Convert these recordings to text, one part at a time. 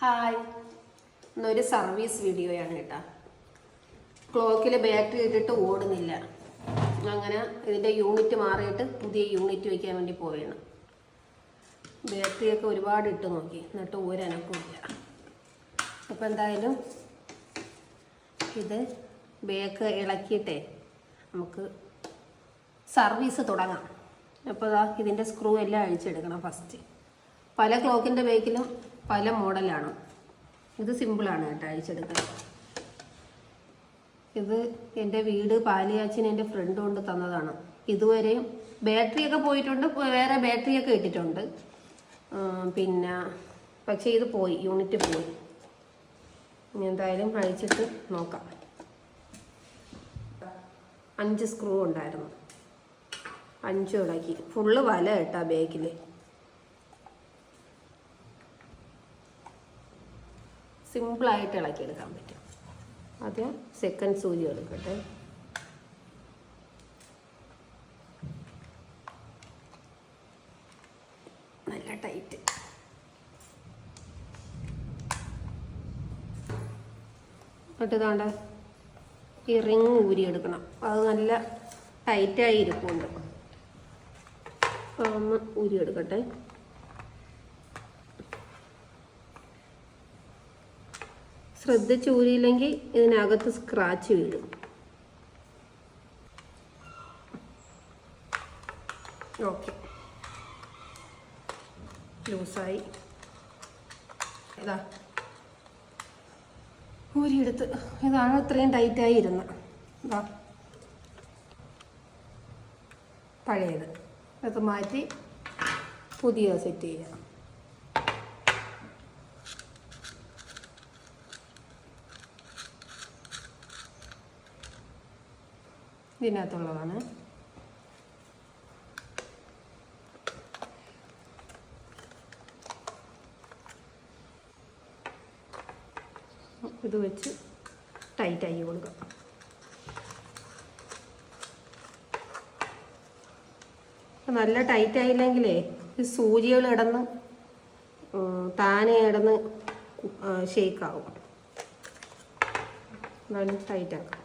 Hi. ഇന്നൊരു service വീഡിയോയാണ് കേട്ടോ. ക്ലോക്കിൽ ബാറ്ററി ഇട്ടിട്ട് ഓടുന്നില്ല. അങ്ങനെ ഇതിന്റെ യൂണിറ്റ് മാറിയിട്ട് പുതിയ യൂണിറ്റ് വയ്ക്കാൻ വേണ്ടി പോവുകയാണ്. ബാറ്ററിയൊക്കെ ഒരുപാട് ഇട്ട് നോക്കി. എന്നിട്ട് ഒരനക്കമില്ല അപ്പോൾ എന്തായാലും ഇത് ബേക്ക് ഇളക്കിയിട്ടേ നമുക്ക് സർവീസ് തുടങ്ങാം. അപ്പോൾ ഇതിന്റെ സ്ക്രൂ എല്ലാം അഴിച്ചെടുക്കണം ഫസ്റ്റ്. പല ക്ലോക്കിന്റെ ബേക്കിലും പല മോഡലാണ്. ഇത് സിമ്പിളാണ് കേട്ടോ അഴിച്ചെടുക്കാൻ. ഇത് എന്റെ വീട് പാലിയാച്ചിന് എന്റെ ഫ്രണ്ട് കൊണ്ട് തന്നതാണ്. ഇതുവരെയും ബാറ്ററിയൊക്കെ പോയിട്ടുണ്ട് വേറെ ബാറ്ററിയൊക്കെ ഇട്ടിട്ടുണ്ട്. പിന്നെ പക്ഷേ ഇത് പോയി യൂണിറ്റ് പോയി. ഇനി എന്തായാലും അഴിച്ചിട്ട് നോക്കാം. അഞ്ച് സ്ക്രൂ ഉണ്ടായിരുന്നു. അഞ്ച് ഇളക്കി ഫുള്ള് വല കേട്ടാ ബാക്കിൽ സിമ്പിളായിട്ട് ഇളക്കിയെടുക്കാൻ പറ്റും. ആദ്യം സെക്കൻഡ് സൂചി എടുക്കട്ടെ. നല്ല ടൈറ്റ് എന്നിട്ട് ഇതാണ്ട് ഈ റിങ് ഊരിയെടുക്കണം അത് നല്ല ടൈറ്റായി ഇരിപ്പുണ്ട്. ഒന്ന് ഊരിയെടുക്കട്ടെ ശ്രദ്ധിച്ച് ഊരിയില്ലെങ്കിൽ ഇതിനകത്ത് സ്ക്രാച്ച് വീഴും. ഓക്കെ ലൂസായി ഇതാ. ഊരിയെടുത്ത്. ഇതാണ് ഇത്രയും ടൈറ്റായി ഇരുന്നത് ഇതാ. പഴയത്. അത് മാറ്റി പുതിയ സെറ്റ് ചെയ്യാം ഇതിനകത്തുള്ളതാണ്. ഇത് വെച്ച് ടൈറ്റായി കൊടുക്കാം. നല്ല ടൈറ്റ് ആയില്ലെങ്കിലേ ഈ സൂചികൾ ഇടന്ന് താനെ ഇടന്ന് ഷേക്കാവും അതാണ് ടൈറ്റാക്കാം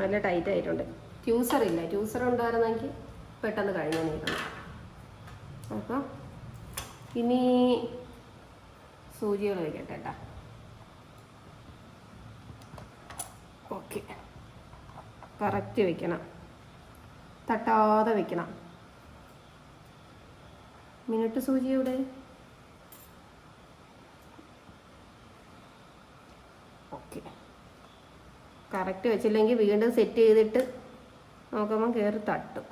നല്ല ടൈറ്റ് ആയിട്ടുണ്ട്. ട്യൂസർ ഇല്ല? ട്യൂസർ ഉണ്ടായിരുന്നെങ്കിൽ പെട്ടെന്ന് കഴിഞ്ഞു നീക്കണം അപ്പം? ഇനി സൂചികൾ വയ്ക്കട്ടെ കേട്ടാ. ഓക്കെ കറക്റ്റ് വെക്കണം. തട്ടാതെ വെക്കണം. മിനിറ്റ് സൂചി എവിടെ ഓക്കെ കറക്റ്റ് വെച്ചില്ലെങ്കിൽ വീണ്ടും സെറ്റ് ചെയ്തിട്ട് നോക്കുമ്പോൾ കയറി തട്ടും.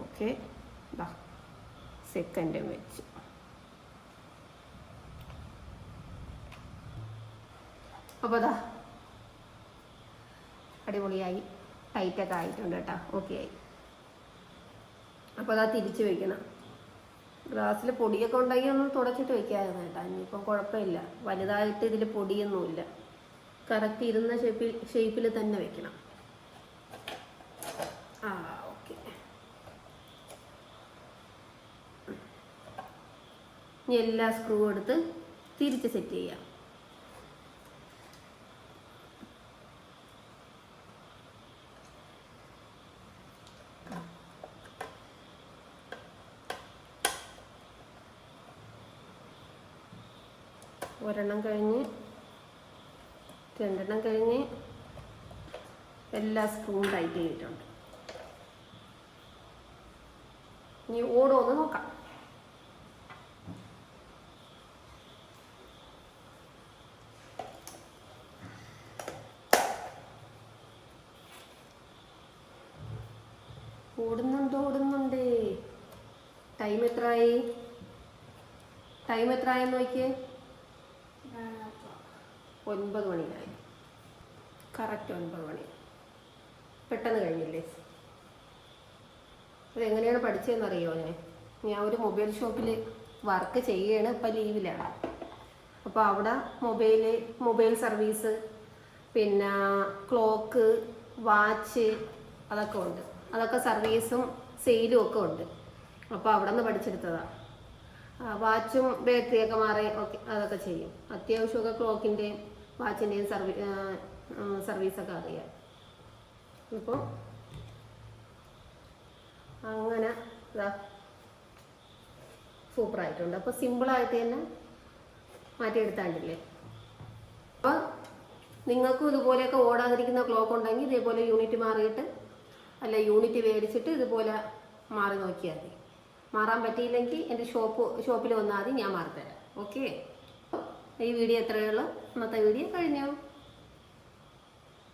ഓക്കെ സെക്കൻഡും വെച്ച്. അപ്പോൾ അതാ അടിപൊളിയായി. ടൈറ്റൊക്കെ ആയിട്ടുണ്ട് കേട്ടോ. ഓക്കെ ആയി. അപ്പോൾ അതാ തിരിച്ചു വെക്കണം. ഗ്ലാസ്സിൽ പൊടിയൊക്കെ ഉണ്ടെങ്കിൽ ഒന്ന് തുടച്ചിട്ട് വെക്കാമായിരുന്നു കേട്ടോ. ഇനിയിപ്പം കുഴപ്പമില്ല. വലുതായിട്ട് ഇതിൽ പൊടിയൊന്നുമില്ല. കറക്റ്റ് ഇരുന്ന ഷേപ്പിൽ ഷേപ്പിൽ തന്നെ വെക്കണം. ആ ഓക്കെ. ഇനി എല്ലാ സ്ക്രൂ എടുത്ത് തിരിച്ച് സെറ്റ് ചെയ്യാം. ഒരെണ്ണം കഴിഞ്ഞ് രണ്ടെണ്ണം കഴിഞ്ഞ് എല്ലാ സ്പൂണും ടൈറ്റ് ചെയ്തിട്ടുണ്ട്. ഇനി ഓടോന്ന് നോക്കാം. ഓടുന്നുണ്ട് ഓടുന്നുണ്ട്. ടൈം എത്രയായി ടൈം എത്രയായി നോക്കിയേ. ഒൻപത് മണിയായി. കറക്റ്റ് ഒൻപത് മണി. പെട്ടെന്ന് കഴിഞ്ഞില്ലേ? അതെങ്ങനെയാണ് പഠിച്ചതെന്ന് അറിയോ ഞാൻ? ഞാൻ ഒരു മൊബൈൽ ഷോപ്പിൽ വർക്ക് ചെയ്യാണ് ഇപ്പം ലീവിലാണ്. അപ്പോൾ അവിടെ മൊബൈൽ മൊബൈൽ സർവീസ് പിന്നെ ക്ലോക്ക് വാച്ച് അതൊക്കെ ഉണ്ട്. അതൊക്കെ സർവീസും സെയിലും ഒക്കെ ഉണ്ട്. അപ്പോൾ അവിടെ നിന്ന് പഠിച്ചെടുത്തതാണ് വാച്ചും ബാറ്ററിയൊക്കെ മാറി ഒക്കെ അതൊക്കെ ചെയ്യും. അത്യാവശ്യമൊക്കെ ക്ലോക്കിന്റെയും വാച്ചിന്റെയും സർവീ സർവീസൊക്കെ അറിയാം. ഇപ്പോൾ അങ്ങനെ ഇതാ സൂപ്പറായിട്ടുണ്ട്. അപ്പോൾ സിമ്പിളായിട്ട് തന്നെ മാറ്റിയെടുത്താണ്ടില്ലേ? അപ്പോൾ നിങ്ങൾക്കും ഇതുപോലെയൊക്കെ ഓടാതിരിക്കുന്ന ക്ലോക്ക് ഉണ്ടെങ്കിൽ ഇതേപോലെ യൂണിറ്റ് മാറിയിട്ട് അല്ല യൂണിറ്റ് മേടിച്ചിട്ട് ഇതുപോലെ മാറി നോക്കിയാൽ മതി. മാറാൻ പറ്റിയില്ലെങ്കിൽ എന്റെ ഷോപ്പ് ഷോപ്പിൽ വന്നാൽ മതി ഞാൻ മാറിത്തരാം. ഓക്കെ? ഈ വീഡിയോ എത്രയേ ഉള്ളൂ? ഇന്നത്തെ വീഡിയോ കഴിഞ്ഞു?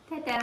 ടാറ്റാ.